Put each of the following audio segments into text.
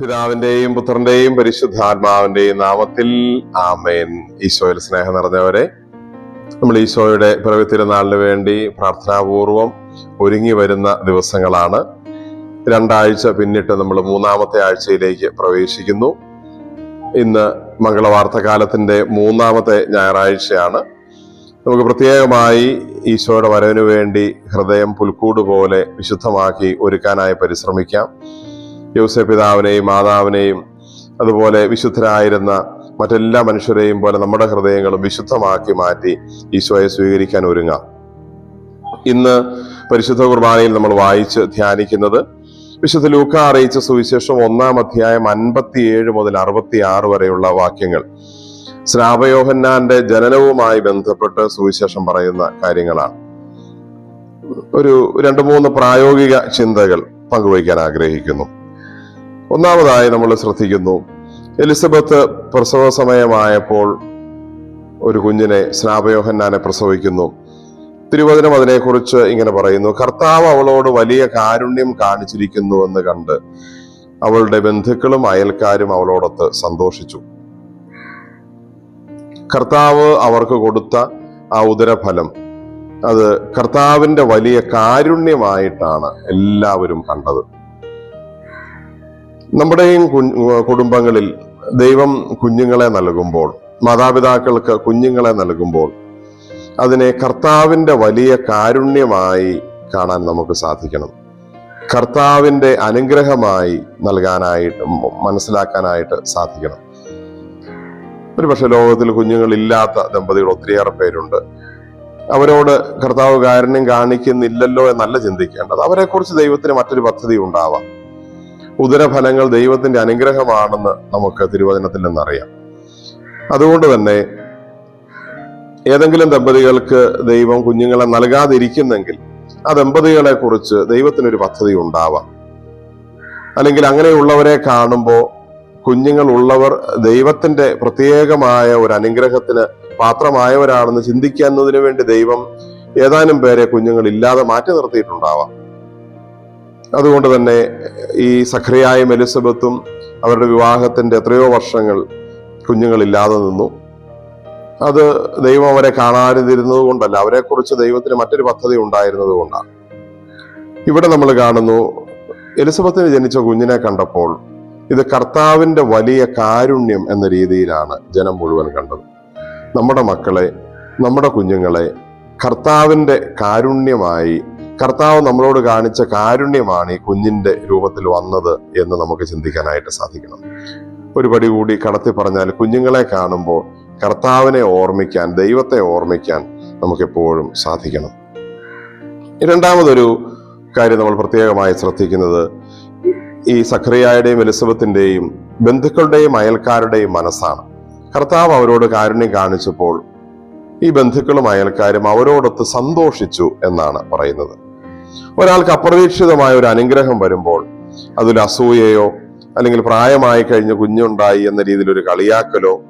പിതാവിന്റെയും പുത്രന്റെയും പരിശുദ്ധാത്മാവിന്റെയും നാമത്തിൽ ആമേൻ. ഈശോയിൽ സ്നേഹം നിറഞ്ഞവരെ നമ്മൾ ഈശോയുടെ പിറവി തിരുനാളിന് വേണ്ടി പ്രാർത്ഥനാപൂർവം ഒരുങ്ങി വരുന്ന ദിവസങ്ങളാണ്. രണ്ടാഴ്ച പിന്നിട്ട് നമ്മൾ മൂന്നാമത്തെ ആഴ്ചയിലേക്ക് പ്രവേശിക്കുന്നു. ഇന്ന് മംഗളവാർത്ത കാലത്തിന്റെ മൂന്നാമത്തെ ഞായറാഴ്ചയാണ്. നമുക്ക് പ്രത്യേകമായി ഈശോയുടെ വരവിനു വേണ്ടി ഹൃദയം പുൽക്കൂട് പോലെ വിശുദ്ധമാക്കി ഒരുക്കാനായി പരിശ്രമിക്കാം. യൗസെ പിതാവിനെയും മാതാവിനെയും അതുപോലെ വിശുദ്ധരായിരുന്ന മറ്റെല്ലാ മനുഷ്യരെയും പോലെ നമ്മുടെ ഹൃദയങ്ങളും വിശുദ്ധമാക്കി മാറ്റി ഈശോയെ സ്വീകരിക്കാൻ ഒരുങ്ങാം. ഇന്ന് പരിശുദ്ധ കുർബാനയിൽ നമ്മൾ വായിച്ച് ധ്യാനിക്കുന്നത് വിശുദ്ധ ലൂക്ക അറിയിച്ച സുവിശേഷം ഒന്നാം അധ്യായം അൻപത്തിയേഴ് മുതൽ അറുപത്തി ആറ് വരെയുള്ള വാക്യങ്ങൾ. ശ്രാവയോഹന്നാന്റെ ജനനവുമായി ബന്ധപ്പെട്ട് സുവിശേഷം പറയുന്ന കാര്യങ്ങളാണ്. ഒരു രണ്ട് മൂന്ന് പ്രായോഗിക ചിന്തകൾ പങ്കുവയ്ക്കാൻ ആഗ്രഹിക്കുന്നു. ഒന്നാമതായി നമ്മൾ ശ്രദ്ധിക്കുന്നു എലിസബത്ത് പ്രസവ സമയമായപ്പോൾ ഒരു കുഞ്ഞിനെ സ്നാപയോഹന്നാനെ പ്രസവിക്കുന്നു. തിരുവചനം അതിനെക്കുറിച്ച് ഇങ്ങനെ പറയുന്നു കർത്താവ് അവളോട് വലിയ കാരുണ്യം കാണിച്ചിരിക്കുന്നുവെന്ന് കണ്ട് അവളുടെ ബന്ധുക്കളും അയൽക്കാരും അവളോടൊത്ത് സന്തോഷിച്ചു. കർത്താവ് അവർക്ക് കൊടുത്ത ആ ഉദരഫലം അത് കർത്താവിന്റെ വലിയ കാരുണ്യമായിട്ടാണ് എല്ലാവരും കണ്ടത്. നമ്മുടെയും കുടുംബങ്ങളിൽ ദൈവം കുഞ്ഞുങ്ങളെ നൽകുമ്പോൾ മാതാപിതാക്കൾക്ക് കുഞ്ഞുങ്ങളെ നൽകുമ്പോൾ അതിനെ കർത്താവിന്റെ വലിയ കാരുണ്യമായി കാണാൻ നമുക്ക് സാധിക്കണം. കർത്താവിന്റെ അനുഗ്രഹമായി നൽകാനായിട്ട് മനസ്സിലാക്കാനായിട്ട് സാധിക്കണം. ഒരു പക്ഷെ ലോകത്തിൽ കുഞ്ഞുങ്ങളില്ലാത്ത ദമ്പതികൾ ഒത്തിരിയേറെ പേരുണ്ട്. അവരോട് കർത്താവ് കാരുണ്യം കാണിക്കുന്നില്ലല്ലോ എന്നല്ല ചിന്തിക്കേണ്ടത്. അവരെക്കുറിച്ച് ദൈവത്തിന് മറ്റൊരു പദ്ധതി ഉണ്ടാവാം. ഉദരഫലങ്ങൾ ദൈവത്തിന്റെ അനുഗ്രഹമാണെന്ന് നമുക്ക് തിരുവചനത്തിൽ നിന്നറിയാം. അതുകൊണ്ട് തന്നെ ഏതെങ്കിലും ദമ്പതികൾക്ക് ദൈവം കുഞ്ഞുങ്ങളെ നൽകാതിരിക്കുന്നെങ്കിൽ ആ ദമ്പതികളെ കുറിച്ച് ദൈവത്തിനൊരു പദ്ധതി ഉണ്ടാവാം. അല്ലെങ്കിൽ അങ്ങനെയുള്ളവരെ കാണുമ്പോൾ കുഞ്ഞുങ്ങൾ ഉള്ളവർ ദൈവത്തിന്റെ പ്രത്യേകമായ ഒരു അനുഗ്രഹത്തിന് പാത്രമായവരാണെന്ന് ചിന്തിക്കുന്നതിന് വേണ്ടി ദൈവം ഏതാനും പേരെ കുഞ്ഞുങ്ങൾ ഇല്ലാതെ മാറ്റി നിർത്തിയിട്ടുണ്ടാവാം. അതുകൊണ്ട് തന്നെ ഈ സഖറിയായും എലിസബത്തും അവരുടെ വിവാഹത്തിന്റെ എത്രയോ വർഷങ്ങൾ കുഞ്ഞുങ്ങളില്ലാതെ നിന്നു. അത് ദൈവം അവരെ കാണാതിരുന്നത് കൊണ്ടല്ല അവരെക്കുറിച്ച് ദൈവത്തിന് മറ്റൊരു പദ്ധതി ഉണ്ടായിരുന്നത് കൊണ്ടാണ്. ഇവിടെ നമ്മൾ കാണുന്നു എലിസബത്തിന് ജനിച്ച കുഞ്ഞിനെ കണ്ടപ്പോൾ ഇത് കർത്താവിന്റെ വലിയ കാരുണ്യം എന്ന രീതിയിലാണ് ജനം മുഴുവൻ കണ്ടത്. നമ്മുടെ മക്കളെ നമ്മുടെ കുഞ്ഞുങ്ങളെ കർത്താവിന്റെ കാരുണ്യമായി കർത്താവ് നമ്മളോട് കാണിച്ച കാരുണ്യമാണ് ഈ കുഞ്ഞിന്റെ രൂപത്തിൽ വന്നത് എന്ന് നമുക്ക് ചിന്തിക്കാനായിട്ട് സാധിക്കണം. ഒരു പടി കൂടി കടത്തി പറഞ്ഞാൽ കുഞ്ഞുങ്ങളെ കാണുമ്പോൾ കർത്താവിനെ ഓർമ്മിക്കാൻ ദൈവത്തെ ഓർമ്മിക്കാൻ നമുക്കെപ്പോഴും സാധിക്കണം. രണ്ടാമതൊരു കാര്യം നമ്മൾ പ്രത്യേകമായി ശ്രദ്ധിക്കുന്നത് ഈ സക്രിയായുടെയും എലിസബത്തിന്റെയും ബന്ധുക്കളുടെയും അയൽക്കാരുടെയും മനസ്സാണ്. കർത്താവ് അവരോട് കാരുണ്യം കാണിച്ചപ്പോൾ ഈ ബന്ധുക്കളും അയൽക്കാരും അവരോടൊത്ത് സന്തോഷിച്ചു എന്നാണ് പറയുന്നത്. ഒരാൾക്ക് അപ്രതീക്ഷിതമായ ഒരു അനുഗ്രഹം വരുമ്പോൾ അതൊരു അസൂയയോ അല്ലെങ്കിൽ പ്രായമായി കഴിഞ്ഞ് കുഞ്ഞുണ്ടായി എന്ന രീതിയിൽ ഒരു കളിയാക്കലോ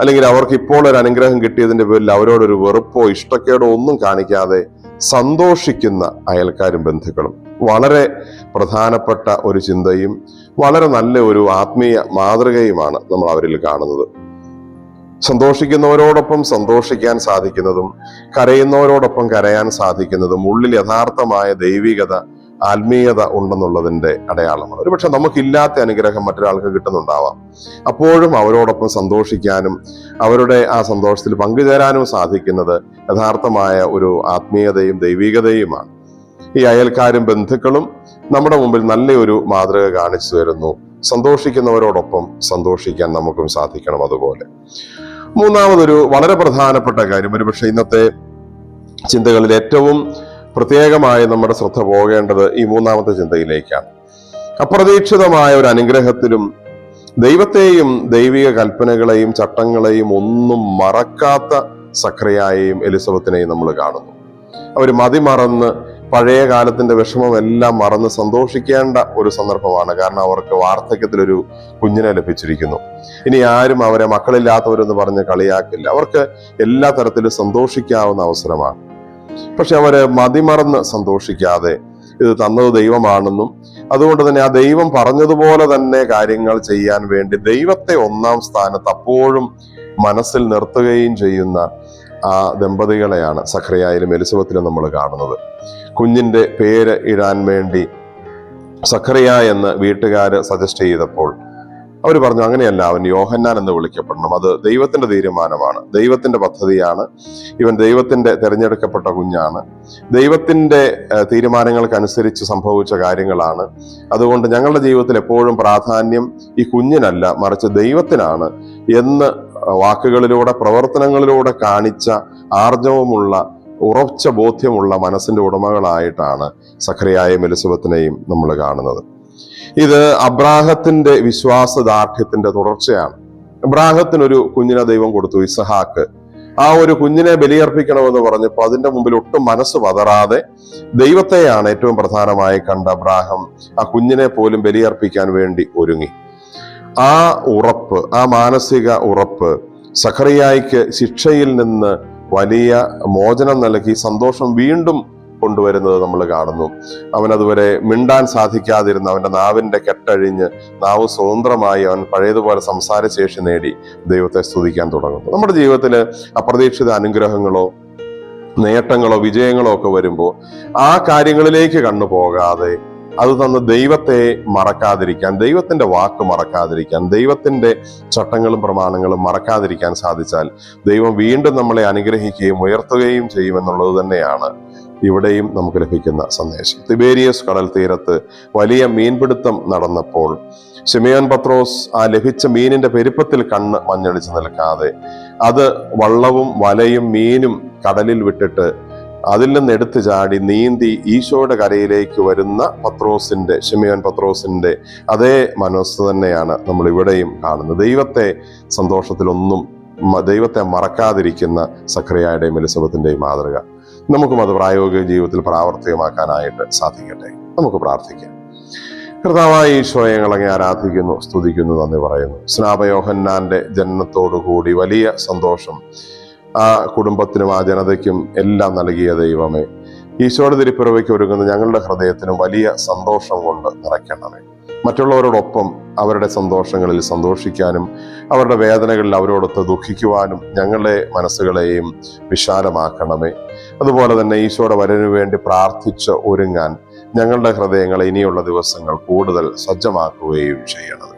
അല്ലെങ്കിൽ അവർക്ക് ഇപ്പോൾ ഒരു അനുഗ്രഹം കിട്ടിയതിന്റെ പേരിൽ അവരോടൊരു വെറുപ്പോ ഇഷ്ടക്കേടോ ഒന്നും കാണിക്കാതെ സന്തോഷിക്കുന്ന അയൽക്കാരും ബന്ധുക്കളും. വളരെ പ്രധാനപ്പെട്ട ഒരു ചിന്തയും വളരെ നല്ല ഒരു ആത്മീയ മാതൃകയുമാണ് നമ്മൾ അവരിൽ കാണുന്നത്. സന്തോഷിക്കുന്നവരോടൊപ്പം സന്തോഷിക്കാൻ സാധിക്കുന്നതും കരയുന്നവരോടൊപ്പം കരയാൻ സാധിക്കുന്നതും ഉള്ളിൽ യഥാർത്ഥമായ ദൈവികത ആത്മീയത ഉണ്ടെന്നുള്ളതിന്റെ അടയാളമാണ്. ഒരുപക്ഷെ നമുക്കില്ലാത്ത അനുഗ്രഹം മറ്റൊരാൾക്ക് കിട്ടുന്നുണ്ടാവാം. അപ്പോഴും അവരോടൊപ്പം സന്തോഷിക്കാനും അവരുടെ ആ സന്തോഷത്തിൽ പങ്കുചേരാനും സാധിക്കുന്നത് യഥാർത്ഥമായ ഒരു ആത്മീയതയും ദൈവികതയുമാണ്. ഈ അയൽക്കാരും ബന്ധുക്കളും നമ്മുടെ മുമ്പിൽ നല്ലൊരു മാതൃക കാണിച്ചു തരുന്നു. സന്തോഷിക്കുന്നവരോടൊപ്പം സന്തോഷിക്കാൻ നമുക്കും സാധിക്കണം അതുപോലെ. മൂന്നാമതൊരു വളരെ പ്രധാനപ്പെട്ട കാര്യം. ഒരുപക്ഷെ ഇന്നത്തെ ചിന്തകളിൽ ഏറ്റവും പ്രത്യേകമായി നമ്മുടെ ശ്രദ്ധ പോകേണ്ടത് ഈ മൂന്നാമത്തെ ചിന്തയിലേക്കാണ്. അപ്രതീക്ഷിതമായ ഒരു അനുഗ്രഹത്തിലും ദൈവത്തെയും ദൈവിക കൽപ്പനകളെയും ചട്ടങ്ങളെയും ഒന്നും മറക്കാത്ത സക്രിയായെയും എലിസബത്തിനെയും നമ്മൾ കാണുന്നു. അവർ മതിമറന്ന് പഴയ കാലത്തിന്റെ വിഷമം എല്ലാം മറന്ന് സന്തോഷിക്കേണ്ട ഒരു സന്ദർഭമാണ്. കാരണം അവർക്ക് വാർദ്ധക്യത്തിലൊരു കുഞ്ഞിനെ ലഭിച്ചിരിക്കുന്നു. ഇനി ആരും അവരെ മക്കളില്ലാത്തവരെന്ന് പറഞ്ഞ് കളിയാക്കില്ല. അവർക്ക് എല്ലാ തരത്തിലും സന്തോഷിക്കാവുന്ന അവസരമാണ്. പക്ഷെ അവർ മതിമറന്ന് സന്തോഷിക്കാതെ ഇത് തന്നത് ദൈവമാണെന്നും അതുകൊണ്ട് തന്നെ ആ ദൈവം പറഞ്ഞതുപോലെ തന്നെ കാര്യങ്ങൾ ചെയ്യാൻ വേണ്ടി ദൈവത്തെ ഒന്നാം സ്ഥാനത്ത് അപ്പോഴും മനസ്സിൽ നിർത്തുകയും ചെയ്യുന്ന ആ ദമ്പതികളെയാണ് സഖറിയായാലും എലിസബത്തിലും നമ്മൾ കാണുന്നത്. കുഞ്ഞിന്റെ പേര് ഇടാൻ വേണ്ടി സഖറിയ എന്ന് വീട്ടുകാർ സജസ്റ്റ് ചെയ്തപ്പോൾ അവർ പറഞ്ഞു അങ്ങനെയല്ല അവൻ യോഹന്നാൻ എന്ന് വിളിക്കപ്പെടണം. അത് ദൈവത്തിന്റെ തീരുമാനമാണ്. ദൈവത്തിന്റെ പദ്ധതിയാണ്. ഇവൻ ദൈവത്തിന്റെ തിരഞ്ഞെടുക്കപ്പെട്ട കുഞ്ഞാണ്. ദൈവത്തിന്റെ തീരുമാനങ്ങൾക്കനുസരിച്ച് സംഭവിച്ച കാര്യങ്ങളാണ്. അതുകൊണ്ട് ഞങ്ങളുടെ ജീവിതത്തിൽ എപ്പോഴും പ്രാധാന്യം ഈ കുഞ്ഞിനല്ല മറിച്ച് ദൈവത്തിനാണ് എന്ന് വാക്കുകളിലൂടെ പ്രവർത്തനങ്ങളിലൂടെ കാണിച്ച ആർജവമുള്ള ഉറച്ച ബോധ്യമുള്ള മനസ്സിന്റെ ഉടമകളായിട്ടാണ് സഖറിയായും എലിസബത്തിനെയും നമ്മൾ കാണുന്നത്. ഇത് അബ്രാഹത്തിന്റെ വിശ്വാസദാർഢ്യത്തിന്റെ തുടർച്ചയാണ്. അബ്രാഹത്തിനൊരു കുഞ്ഞിനെ ദൈവം കൊടുത്തു ഇസഹാക്ക്. ആ ഒരു കുഞ്ഞിനെ ബലിയർപ്പിക്കണമെന്ന് പറഞ്ഞപ്പോൾ അതിന്റെ മുമ്പിൽ ഒട്ടും മനസ്സ് പതറാതെ ദൈവത്തെയാണ് ഏറ്റവും പ്രധാനമായി കണ്ട അബ്രാഹം ആ കുഞ്ഞിനെ പോലും ബലിയർപ്പിക്കാൻ വേണ്ടി ഒരുങ്ങി. ആ ഉറപ്പ് ആ മാനസിക ഉറപ്പ് സഖറിയായിക്ക് ശിക്ഷയിൽ നിന്ന് വലിയ മോചനം നൽകി സന്തോഷം വീണ്ടും കൊണ്ടുവരുന്നത് നമ്മൾ കാണുന്നു. അവൻ അതുവരെ മിണ്ടാൻ സാധിക്കാതിരുന്ന അവന്റെ നാവിന്റെ കെട്ടഴിഞ്ഞ് നാവ് സ്വതന്ത്രമായി അവൻ പഴയതുപോലെ സംസാരശേഷി നേടി ദൈവത്തെ സ്തുതിക്കാൻ തുടങ്ങുന്നു. നമ്മുടെ ജീവിതത്തിൽ അപ്രതീക്ഷിത അനുഗ്രഹങ്ങളോ നേട്ടങ്ങളോ വിജയങ്ങളോ ഒക്കെ വരുമ്പോൾ ആ കാര്യങ്ങളിലേക്ക് കണ്ണു പോകാതെ അത് തന്ന ദൈവത്തെ മറക്കാതിരിക്കാൻ ദൈവത്തിന്റെ വാക്ക് മറക്കാതിരിക്കാൻ ദൈവത്തിന്റെ ചട്ടങ്ങളും പ്രമാണങ്ങളും മറക്കാതിരിക്കാൻ സാധിച്ചാൽ ദൈവം വീണ്ടും നമ്മളെ അനുഗ്രഹിക്കുകയും ഉയർത്തുകയും ചെയ്യുമെന്നുള്ളത് തന്നെയാണ് ഇവിടെയും നമുക്ക് ലഭിക്കുന്ന സന്ദേശം. തിബേരിയസ് കടൽ തീരത്ത് വലിയ മീൻപിടുത്തം നടന്നപ്പോൾ ഷിമയോൻ പത്രോസ് ആ ലഭിച്ച മീനിന്റെ പെരുപ്പത്തിൽ കണ്ണ് മഞ്ഞളിച്ച് നിൽക്കാതെ അത് വള്ളവും വലയും മീനും കടലിൽ വിട്ടിട്ട് അതിൽ നിന്ന് എടുത്തു ചാടി നീന്തി ഈശോയുടെ കരയിലേക്ക് വരുന്ന പത്രോസിന്റെ ഷിമിയോൻ പത്രോസിന്റെ അതേ മനസ്സ് തന്നെയാണ് നമ്മൾ ഇവിടെയും കാണുന്നത്. ദൈവത്തെ സന്തോഷത്തിലൊന്നും ദൈവത്തെ മറക്കാതിരിക്കുന്ന സക്രിയയുടെയും എലിസബത്തിന്റെയും മാതൃക നമുക്കും അത് പ്രായോഗിക ജീവിതത്തിൽ പ്രാവർത്തികമാക്കാനായിട്ട് സാധിക്കട്ടെ. നമുക്ക് പ്രാർത്ഥിക്കാം. കർത്താവായ ഈശോയെ ഞങ്ങളങ്ങെ ആരാധിക്കുന്നു സ്തുതിക്കുന്നു നന്ദി പറയുന്നു. സ്നാപയോഹന്നാന്റെ ജനനത്തോടുകൂടി വലിയ സന്തോഷം ആ കുടുംബത്തിനും ആ ജനതയ്ക്കും എല്ലാം നൽകിയ ദൈവമേ. ഈശോയുടെ തിരുപ്പിറവയ്ക്ക് ഒരുങ്ങുന്ന ഞങ്ങളുടെ ഹൃദയത്തിനും വലിയ സന്തോഷം കൊണ്ട് നിറയ്ക്കണമേ. മറ്റുള്ളവരോടൊപ്പം അവരുടെ സന്തോഷങ്ങളിൽ സന്തോഷിക്കാനും അവരുടെ വേദനകളിൽ അവരോടൊത്ത് ദുഃഖിക്കുവാനും ഞങ്ങളുടെ മനസ്സുകളെയും വിശാലമാക്കണമേ. അതുപോലെ തന്നെ ഈശോയുടെ വരവിനു വേണ്ടി പ്രാർത്ഥിച്ച് ഒരുങ്ങാൻ ഞങ്ങളുടെ ഹൃദയങ്ങളെ ഇനിയുള്ള ദിവസങ്ങൾ കൂടുതൽ സജ്ജമാക്കുകയും ചെയ്യണമേ.